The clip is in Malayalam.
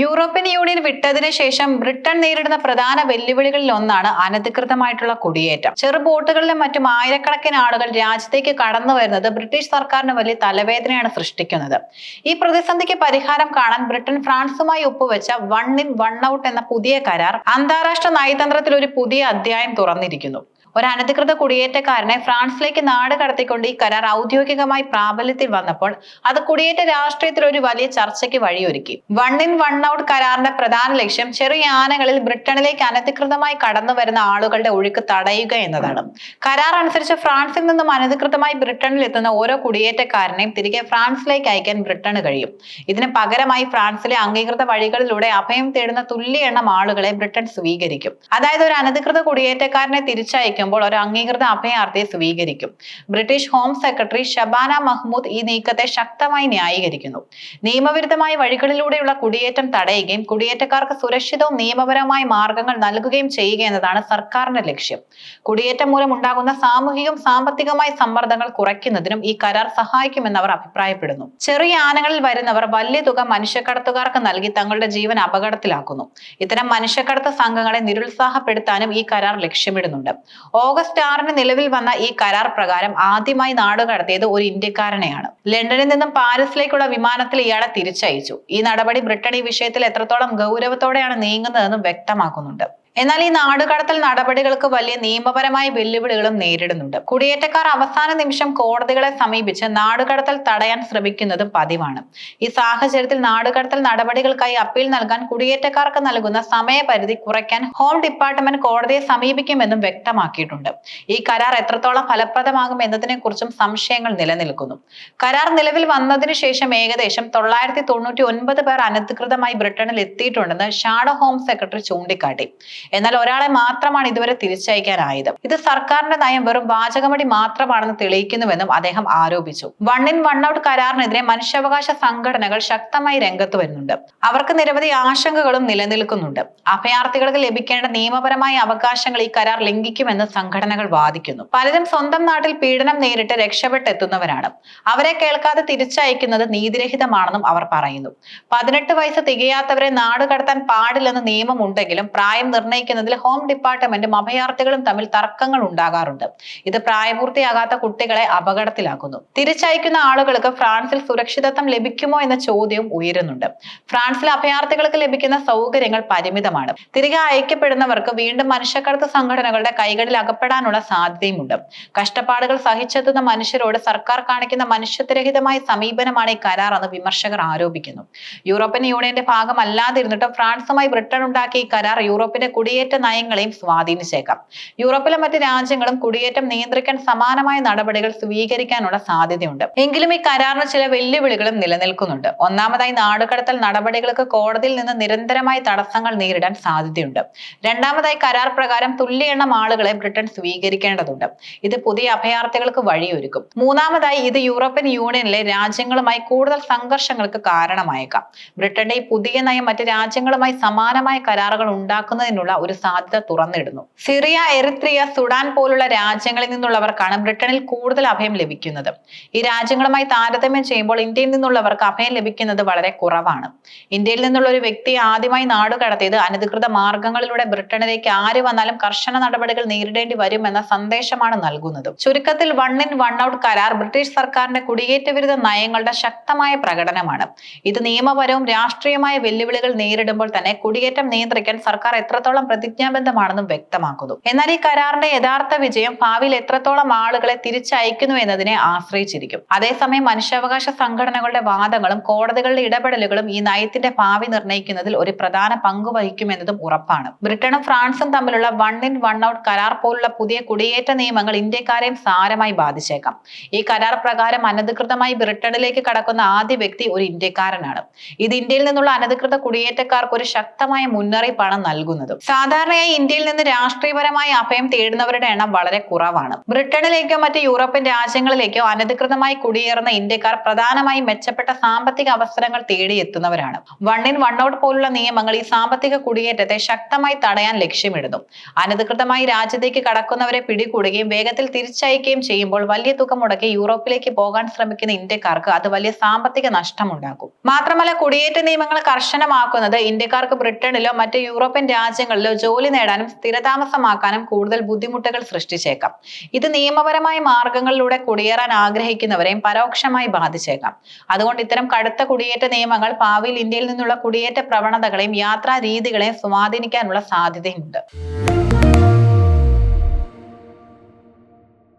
യൂറോപ്യൻ യൂണിയൻ വിട്ടതിന് ശേഷം ബ്രിട്ടൻ നേരിടുന്ന പ്രധാന വെല്ലുവിളികളിൽ ഒന്നാണ് അനധികൃതമായിട്ടുള്ള കുടിയേറ്റം. ചെറു ബോട്ടുകളിലും മറ്റും ആയിരക്കണക്കിന് ആളുകൾ രാജ്യത്തേക്ക് കടന്നു വരുന്നത് ബ്രിട്ടീഷ് സർക്കാരിന് വലിയ തലവേദനയാണ് സൃഷ്ടിക്കുന്നത്. ഈ പ്രതിസന്ധിക്ക് പരിഹാരം കാണാൻ ബ്രിട്ടൻ ഫ്രാൻസുമായി ഒപ്പുവെച്ച വൺ ഇൻ വൺ ഔട്ട് എന്ന പുതിയ കരാർ അന്താരാഷ്ട്ര നയതന്ത്രത്തിൽ ഒരു പുതിയ അധ്യായം തുറന്നിരിക്കുന്നു. ഒരു അനധികൃത കുടിയേറ്റക്കാരനെ ഫ്രാൻസിലേക്ക് നാട് കടത്തിക്കൊണ്ട് ഈ കരാർ ഔദ്യോഗികമായി പ്രാബല്യത്തിൽ വന്നപ്പോൾ അത് കുടിയേറ്റ രാഷ്ട്രീയത്തിൽ ഒരു വലിയ ചർച്ചയ്ക്ക് വഴിയൊരുക്കി. വൺ ഇൻ വൺ ഔട്ട് കരാറിന്റെ പ്രധാന ലക്ഷ്യം ചെറിയ ആനകളിൽ ബ്രിട്ടനിലേക്ക് അനധികൃതമായി കടന്നു വരുന്ന ആളുകളുടെ ഒഴുക്ക് തടയുക എന്നതാണ്. കരാർ അനുസരിച്ച് ഫ്രാൻസിൽ നിന്നും അനധികൃതമായി ബ്രിട്ടനിൽ എത്തുന്ന ഓരോ കുടിയേറ്റക്കാരനെയും തിരികെ ഫ്രാൻസിലേക്ക് അയക്കാൻ ബ്രിട്ടന് കഴിയും. ഇതിന് പകരമായി ഫ്രാൻസിലെ അംഗീകൃത വഴികളിലൂടെ അഭയം തേടുന്ന തുല്യ എണ്ണം ആളുകളെ ബ്രിട്ടൻ സ്വീകരിക്കും. അതായത് ഒരു അനധികൃത കുടിയേറ്റക്കാരനെ തിരിച്ചയക്കുമ്പോൾ ഒരു അംഗീകൃത അഭയാർത്ഥിയെ സ്വീകരിക്കും. British home secretary Shabana Mahmood ഈ നീക്കത്തെ ശക്തമായി ന്യായീകരിക്കുന്നു. നിയമവിരുദ്ധമായ വഴികളിലൂടെയുള്ള കുടിയേറ്റം തടയുകയും കുടിയേറ്റക്കാർക്ക് സുരക്ഷിതവും നിയമപരവുമായ മാർഗങ്ങൾ നൽകുകയും ചെയ്യുക എന്നതാണ് സർക്കാരിന്റെ ലക്ഷ്യം. കുടിയേറ്റം മൂലം ഉണ്ടാകുന്ന സാമൂഹികവും സാമ്പത്തികമായ സമ്മർദ്ദങ്ങൾ കുറയ്ക്കുന്നതിനും ഈ കരാർ സഹായിക്കുമെന്ന് അവർ അഭിപ്രായപ്പെടുന്നു. ചെറിയ ആനകളിൽ വരുന്നവർ വലിയ തുക മനുഷ്യക്കടത്തുകാർക്ക് നൽകി തങ്ങളുടെ ജീവൻ അപകടത്തിലാക്കുന്നു. ഇത്തരം മനുഷ്യക്കടത്ത് സംഘങ്ങളെ നിരുത്സാഹപ്പെടുത്താനും ഈ കരാർ ലക്ഷ്യമിടുന്നുണ്ട്. ഓഗസ്റ്റ് ആറിന് നിലവിൽ വന്ന ഈ കരാർ പ്രകാരം ആദ്യമായി നാടുകടത്തിയത് ഒരു ഇന്ത്യക്കാരനെയാണ്. ലണ്ടനിൽ നിന്നും പാരീസിലേക്കുള്ള വിമാനത്തിൽ ഇയാളെ തിരിച്ചയച്ചു. ഈ നടപടി ബ്രിട്ടൻ ഈ വിഷയത്തിൽ എത്രത്തോളം ഗൗരവത്തോടെയാണ് നീങ്ങുന്നതെന്നും വ്യക്തമാക്കുന്നുണ്ട്. എന്നാൽ ഈ നാടുകടത്തൽ നടപടികൾക്ക് വലിയ നിയമപരമായ വെല്ലുവിളികളും നേരിടുന്നുണ്ട്. കുടിയേറ്റക്കാർ അവസാന നിമിഷം കോടതികളെ സമീപിച്ച് നാടുകടത്തൽ തടയാൻ ശ്രമിക്കുന്നത് പതിവാണ്. ഈ സാഹചര്യത്തിൽ നാടുകടത്തൽ നടപടികൾക്കായി അപ്പീൽ നൽകാൻ കുടിയേറ്റക്കാർക്ക് നൽകുന്ന സമയപരിധി കുറയ്ക്കാൻ ഹോം ഡിപ്പാർട്ട്മെന്റ് കോടതിയെ സമീപിക്കുമെന്നും വ്യക്തമാക്കിയിട്ടുണ്ട്. ഈ കരാർ എത്രത്തോളം ഫലപ്രദമാകും എന്നതിനെ കുറിച്ചും സംശയങ്ങൾ നിലനിൽക്കുന്നു. കരാർ നിലവിൽ വന്നതിന് ശേഷം ഏകദേശം തൊള്ളായിരത്തി തൊണ്ണൂറ്റി ഒൻപത് പേർ അനധികൃതമായി ബ്രിട്ടനിൽ എത്തിയിട്ടുണ്ടെന്ന് ഷാഡോ ഹോം സെക്രട്ടറി ചൂണ്ടിക്കാട്ടി. എന്നാൽ ഒരാളെ മാത്രമാണ് ഇതുവരെ തിരിച്ചയക്കാനായത്. ഇത് സർക്കാരിന്റെ നയം വെറും വാചകമടി മാത്രമാണെന്ന് തെളിയിക്കുന്നുവെന്നും അദ്ദേഹം ആരോപിച്ചു. വൺ ഇൻ വൺ ഔട്ട് കരാറിനെതിരെ മനുഷ്യാവകാശ സംഘടനകൾ ശക്തമായി രംഗത്ത് വരുന്നുണ്ട്. അവർക്ക് നിരവധി ആശങ്കകളും നിലനിൽക്കുന്നുണ്ട്. അഭയാർത്ഥികൾക്ക് ലഭിക്കേണ്ട നിയമപരമായ അവകാശങ്ങൾ ഈ കരാർ ലംഘിക്കുമെന്ന് സംഘടനകൾ വാദിക്കുന്നു. പലരും സ്വന്തം നാട്ടിൽ പീഡനം നേരിട്ട് രക്ഷപ്പെട്ടെത്തുന്നവരാണ്. അവരെ കേൾക്കാതെ തിരിച്ചയക്കുന്നത് നീതിരഹിതമാണെന്നും അവർ പറയുന്നു. പതിനെട്ട് വയസ്സ് തികയാത്തവരെ നാട് കടത്താൻ പാടില്ലെന്ന് നിയമമുണ്ടെങ്കിലും പ്രായം നിർണയിക്കുന്നതിൽ ഹോം ഡിപ്പാർട്ട്മെന്റും അഭയാർത്ഥികളും തമ്മിൽ തർക്കങ്ങൾ ഉണ്ടാകാറുണ്ട്. ഇത് പ്രായപൂർത്തിയാകാത്ത കുട്ടികളെ അപകടത്തിലാക്കുന്നു. തിരിച്ചയക്കുന്ന ആളുകൾക്ക് ഫ്രാൻസിൽ സുരക്ഷിതത്വം ലഭിക്കുമോ എന്ന ചോദ്യവും ഉയരുന്നുണ്ട്. ഫ്രാൻസിൽ അഭയാർത്ഥികൾക്ക് ലഭിക്കുന്ന സൗകര്യങ്ങൾ പരിമിതമാണ്. തിരികെ അയക്കപ്പെടുന്നവർക്ക് വീണ്ടും മനുഷ്യക്കടത്ത് സംഘടനകളുടെ കൈകളിൽ അകപ്പെടാനുള്ള സാധ്യതയുമുണ്ട്. കഷ്ടപ്പാടുകൾ സഹിച്ചെത്തുന്ന മനുഷ്യരോട് സർക്കാർ കാണിക്കുന്ന മനുഷ്യത്വരഹിതമായ സമീപനമാണ് ഈ കരാർ എന്ന് വിമർശകർ ആരോപിക്കുന്നു. യൂറോപ്യൻ യൂണിയന്റെ ഭാഗമല്ലാതിരുന്നിട്ടും ഫ്രാൻസുമായി ബ്രിട്ടൻ ഉണ്ടാക്കിയ ഈ കരാർ യൂറോപ്പിന്റെ കുടിയേറ്റ നയങ്ങളെയും സ്വാധീനിച്ചേക്കാം. യൂറോപ്പിലെ മറ്റ് രാജ്യങ്ങളും കുടിയേറ്റം നിയന്ത്രിക്കാൻ സമാനമായ നടപടികൾ സ്വീകരിക്കാനുള്ള സാധ്യതയുണ്ട്. എങ്കിലും ഈ കരാറിന് ചില വെല്ലുവിളികളും നിലനിൽക്കുന്നുണ്ട്. ഒന്നാമതായി നാടുകടത്തൽ നടപടികൾക്ക് കോടതിയിൽ നിന്ന് നിരന്തരമായി തടസ്സങ്ങൾ നേരിടാൻ സാധ്യതയുണ്ട്. രണ്ടാമതായി കരാർ പ്രകാരം തുല്യ എണ്ണം ആളുകളെ ബ്രിട്ടൻ സ്വീകരിക്കേണ്ടതുണ്ട്. ഇത് പുതിയ അഭയാർത്ഥികൾക്ക് വഴിയൊരുക്കും. മൂന്നാമതായി ഇത് യൂറോപ്യൻ യൂണിയനിലെ രാജ്യങ്ങളുമായി കൂടുതൽ സംഘർഷങ്ങൾക്ക് കാരണമായേക്കാം. ബ്രിട്ടന്റെ ഈ പുതിയ നയം മറ്റ് രാജ്യങ്ങളുമായി സമാനമായ കരാറുകൾ ഉണ്ടാക്കുന്നതിനുള്ള ഒരു സാധ്യത തുറന്നിടുന്നു. സിറിയ എറിത്രിയ സുഡാൻ പോലുള്ള രാജ്യങ്ങളിൽ നിന്നുള്ളവർക്കാണ് ബ്രിട്ടനിൽ കൂടുതൽ അഭയം ലഭിക്കുന്നത്. ഈ രാജ്യങ്ങളുമായി താരതമ്യം ചെയ്യുമ്പോൾ ഇന്ത്യയിൽ നിന്നുള്ളവർക്ക് അഭയം ലഭിക്കുന്നത് വളരെ കുറവാണ്. ഇന്ത്യയിൽ നിന്നുള്ള ഒരു വ്യക്തി ആദ്യമായി നാടുകടത്തിയത് അനധികൃത മാർഗങ്ങളിലൂടെ ബ്രിട്ടനിലേക്ക് ആര് വന്നാലും കർശന നടപടികൾ നേരിടേണ്ടി വരുമെന്ന സന്ദേശമാണ് നൽകുന്നത്. ചുരുക്കത്തിൽ വൺ ഇൻ വൺ ഔട്ട് കരാർ ബ്രിട്ടീഷ് സർക്കാരിന്റെ കുടിയേറ്റ വിരുദ്ധ നയങ്ങളുടെ ശക്തമായ പ്രകടനമാണ്. ഇത് നിയമപരവും രാഷ്ട്രീയമായ വെല്ലുവിളികൾ നേരിടുമ്പോൾ തന്നെ കുടിയേറ്റം നിയന്ത്രിക്കാൻ സർക്കാർ എത്രത്തോളം പ്രതിജ്ഞാബദ്ധമാണെന്നും വ്യക്തമാക്കുന്നു. എന്നാൽ ഈ കരാറിന്റെ യഥാർത്ഥ വിജയം ഭാവിയിൽ എത്രത്തോളം ആളുകളെ തിരിച്ചയക്കുന്നു എന്നതിനെ ആശ്രയിച്ചിരിക്കും. അതേസമയം മനുഷ്യാവകാശ സംഘടനകളുടെ വാദങ്ങളും കോടതികളുടെ ഇടപെടലുകളും ഈ നയത്തിന്റെ ഭാവി നിർണയിക്കുന്നതിൽ ഒരു പ്രധാന പങ്ക് വഹിക്കുമെന്നതും ഉറപ്പാണ്. ബ്രിട്ടനും ഫ്രാൻസും തമ്മിലുള്ള വൺ ഇൻ വൺ ഔട്ട് കരാർ പോലുള്ള പുതിയ കുടിയേറ്റ നിയമങ്ങൾ ഇന്ത്യക്കാരെയും സാരമായി ബാധിച്ചേക്കാം. ഈ കരാർ പ്രകാരം അനധികൃതമായി ബ്രിട്ടനിലേക്ക് കടക്കുന്ന ആദ്യ വ്യക്തി ഒരു ഇന്ത്യക്കാരനാണ്. ഇത് ഇന്ത്യയിൽ നിന്നുള്ള അനധികൃത കുടിയേറ്റക്കാർക്ക് ഒരു ശക്തമായ മുന്നറിയിപ്പാണ് നൽകുന്നത്. സാധാരണയായി ഇന്ത്യയിൽ നിന്ന് രാഷ്ട്രീയപരമായി അഭയം തേടുന്നവരുടെ എണ്ണം വളരെ കുറവാണ്. ബ്രിട്ടനിലേക്കോ മറ്റ് യൂറോപ്യൻ രാജ്യങ്ങളിലേക്കോ അനധികൃതമായി കുടിയേറുന്ന ഇന്ത്യക്കാർ പ്രധാനമായും മെച്ചപ്പെട്ട സാമ്പത്തിക അവസരങ്ങൾ തേടിയെത്തുന്നവരാണ് വൺ ഇൻ വൺ ഔട്ട് പോലുള്ള നിയമങ്ങൾ ഈ സാമ്പത്തിക കുടിയേറ്റത്തെ ശക്തമായി തടയാൻ ലക്ഷ്യമിടുന്നു. അനധികൃതമായി രാജ്യത്തേക്ക് കടക്കുന്നവരെ പിടികൂടുകയും വേഗത്തിൽ തിരിച്ചയക്കുകയും ചെയ്യുമ്പോൾ വലിയ തുക മുടക്കി യൂറോപ്പിലേക്ക് പോകാൻ ശ്രമിക്കുന്ന ഇന്ത്യക്കാർക്ക് അത് വലിയ സാമ്പത്തിക നഷ്ടമുണ്ടാക്കും. മാത്രമല്ല കുടിയേറ്റ നിയമങ്ങൾ കർശനമാക്കുന്നത് ഇന്ത്യക്കാർക്ക് ബ്രിട്ടനിലോ മറ്റ് യൂറോപ്യൻ രാജ്യങ്ങളിലോ ജോലി നേടാനും സ്ഥിരതാമസമാക്കാനും കൂടുതൽ ബുദ്ധിമുട്ടുകൾ സൃഷ്ടിച്ചേക്കാം. ഇത് നിയമപരമായ മാർഗങ്ങളിലൂടെ കുടിയേറാൻ ആഗ്രഹിക്കുന്നവരെയും പരോക്ഷമായി ബാധിച്ചേക്കാം. അതുകൊണ്ട് ഇത്തരം കടുത്ത കുടിയേറ്റ നിയമങ്ങൾ ഭാവിയിൽ ഇന്ത്യയിൽ നിന്നുള്ള കുടിയേറ്റ പ്രവണതകളെയും യാത്രാ രീതികളെയും സ്വാധീനിക്കാനുള്ള സാധ്യതയുണ്ട്.